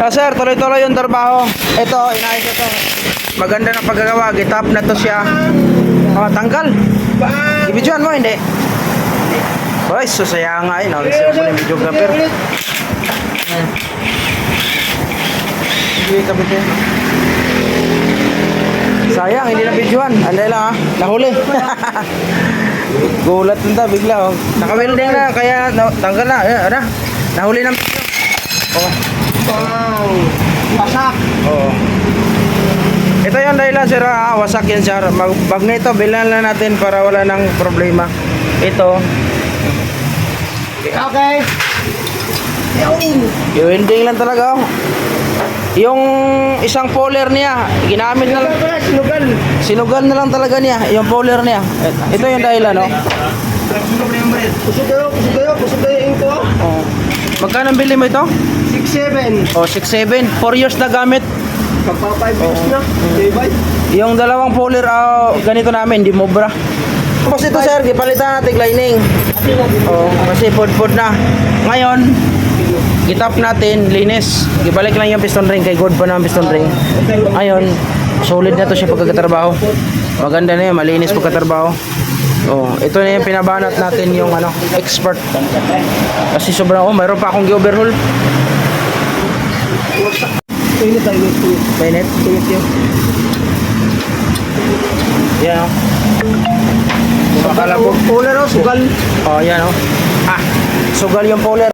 Ah, sir, tuloy-tuloy yung trabaho. Ito, inayos ito. Maganda na paggagawa. Gitap na to siya. Oh, tanggal. Ibidyoan mo, hindi? Boy, susaya nga yun. Ako ko yung videographer. Hindi kabit yun. Sayang, hindi na videoan. Anday lang ha. Nahuli. Gulat lang ta, bigla oh. Naka-welding na, kaya tanggal na. Eh, ano? Nahuli ng video. Oh. Wow! Pasak! Oo. Ito yung dahilan sir, ah, wasak yan sir. Mag bag na ito, bilan lang natin para wala nang problema. Ito, Okay! Yun! i-welding lang talaga. oh. Yung isang poler niya, ginamit na lang, sinugal! sinugal na lang talaga niya, yung poler niya. Ito yung dahilan, no? Kusog kayo, kusog kayo, kusog kayo yung ko. Oh. Magkano ang bili mo ito? 6-7. Oh, 6.7. 4 years na gamit. Pagpa 5 years na. Diba? Yung dalawang poler, ah, ganito namin, di mobra. Tapos ito sir, gipalitan natin lining. Oh, kasi pod-pod na. Ngayon, gitap natin, linis. Gibalik lang yung piston ring, kay good pa na ang piston ring. Ngayon, solid na to siya pagkakatrabaho. Maganda na yun, malinis pagkatrabaho. Oh, ito na yung pinabanat natin yung ano, expert. Kasi sobrang, oh, mayroon pa akong gi-overhaul. Pwede tayo gusto. Mainit. Tuyot yun. Yan oh. Makalabog. Pula raw, sugal. Oh, yan oh. Ah, sugal yung poler.